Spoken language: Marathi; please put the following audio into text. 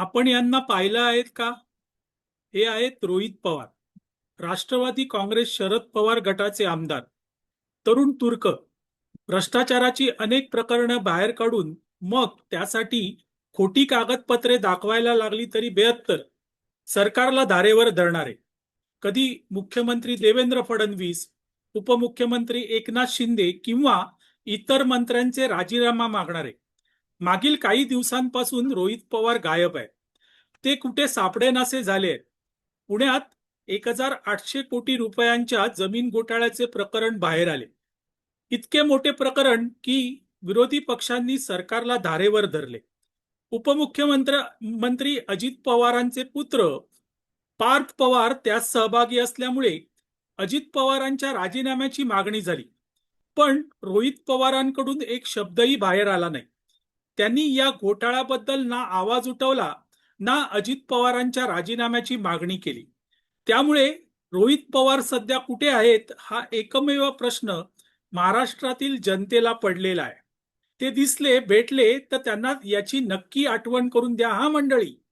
आपण यांना पाहिलं आहेत का? हे आहेत रोहित पवार राष्ट्रवादी काँग्रेस शरद पवार गटाचे आमदार तरुण तुर्क. भ्रष्टाचाराची अनेक प्रकरणं बाहेर काढून मग त्यासाठी खोटी कागदपत्रे दाखवायला लागली तरी बेहत्तर सरकारला धारेवर धरणारे. कधी मुख्यमंत्री देवेंद्र फडणवीस उपमुख्यमंत्री एकनाथ शिंदे किंवा इतर मंत्र्यांचे राजीनामा मागणारे. मागील काही दिवसांपासून रोहित पवार गायब आहे ते कुठे सापडेनासे झाले? पुण्यात एक हजार आठशे कोटी रुपयांच्या जमीन घोटाळ्याचे प्रकरण बाहेर आले. इतके मोठे प्रकरण की विरोधी पक्षांनी सरकारला धारेवर धरले. उपमुख्यमंत्री मंत्री अजित पवारांचे पुत्र पार्थ पवार त्यात सहभागी असल्यामुळे अजित पवारांच्या राजीनाम्याची मागणी झाली. पण रोहित पवारांकडून एक शब्दही बाहेर आला नाही. त्यांनी या घोटाळ्याबद्दल ना आवाज उठवला ना अजित पवारांच्या राजीनाम्याची मागणी केली. त्यामुळे रोहित पवार सध्या कुठे आहेत हा एकमेव प्रश्न महाराष्ट्रातील जनतेला पडलेला आहे. ते दिसले भेटले तर त्यांना याची नक्की आठवण करून द्या हा मंडळी.